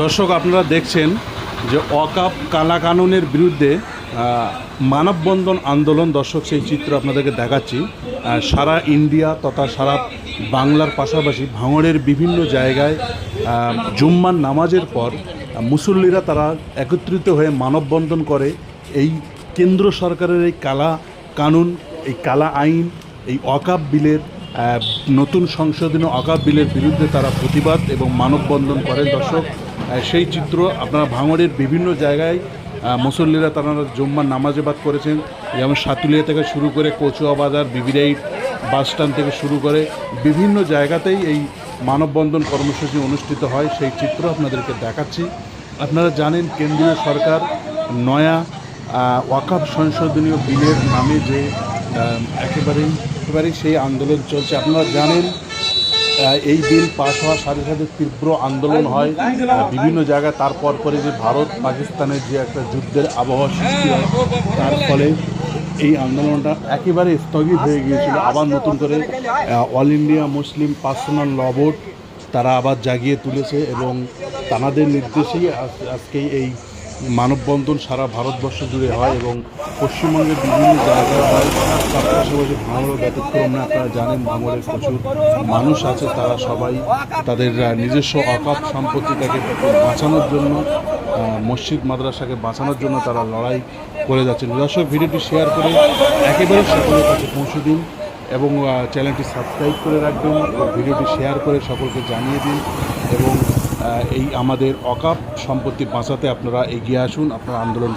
দর্শক, আপনারা দেখছেন যে অকাপ কালাকানুনের বিরুদ্ধে মানববন্ধন আন্দোলন, দর্শক, সেই চিত্র আপনাদেরকে দেখাচ্ছি। সারা ইন্ডিয়া তথা সারা বাংলার পাশাপাশি ভাঙড়ের বিভিন্ন জায়গায় জুম্মার নামাজের পর মুসল্লিরা তারা একত্রিত হয়ে মানববন্ধন করে। এই কেন্দ্র সরকারের এই কালা কানুন, এই কালা আইন এই অকাপ বিলের নতুন সংশোধনী অকাপ বিলের বিরুদ্ধে তারা প্রতিবাদ এবং মানববন্ধন করেন। দর্শক সেই চিত্র আপনারা ভাঙড়ের বিভিন্ন জায়গায় মুসল্লিরা তারা জুম্মার নামাজেবাদ করেছেন যেমন সাতুলিয়া থেকে শুরু করে কচুয়া বাজার বিবিরাইট বাস স্ট্যান্ড থেকে শুরু করে বিভিন্ন জায়গাতেই এই মানববন্ধন কর্মসূচি অনুষ্ঠিত হয়। সেই চিত্র আপনাদেরকে দেখাচ্ছি। আপনারা জানেন, কেন্দ্রীয় সরকার নয়া ওয়াকাফ সংশোধনীয় বিলের নামে যে একেবারেই একেবারেই সেই আন্দোলন চলছে। আপনারা জানেন এই বিল পাশ হওয়ার সাথে সাথে তীব্র আন্দোলন হয়। বিভিন্ন জায়গায় তারপর পরে যে ভারত পাকিস্তানের যে একটা যুদ্ধের আবহাওয়া সৃষ্টি হয়, তার ফলে এই আন্দোলনটা একেবারে স্থগিত হয়ে গিয়েছিল। আবার নতুন করে all India Muslim personal law board তারা আবার জাগিয়ে তুলেছে এবং তানাদের নির্দেশেই আজ- আজকে এই মানববন্ধন সারা ভারতবর্ষ জুড়ে হয় এবং পশ্চিমবঙ্গের বিভিন্ন জায়গায় হয় তার পাশাপাশি ব্যতিক্রম না আপনারা জানেন ভাঙড়ের প্রচুর মানুষ আছে, তারা সবাই তাদের নিজস্ব অকাপ সম্পত্তিটাকে বাঁচানোর জন্য মসজিদ, মাদ্রাসাকে বাঁচানোর জন্য তারা লড়াই করে যাচ্ছেন। দর্শক, ভিডিওটি শেয়ার করে একেবারে সকলের কাছে পৌঁছে দিন এবং চ্যানেলটি সাবস্ক্রাইব করে রাখবেন। ভিডিওটি শেয়ার করে সকলকে জানিয়ে দিন এবং এই আমাদের অকাপ সম্পত্তি বাঁচাতে আপনারা এগিয়ে আসুন আপনারা আন্দোলন।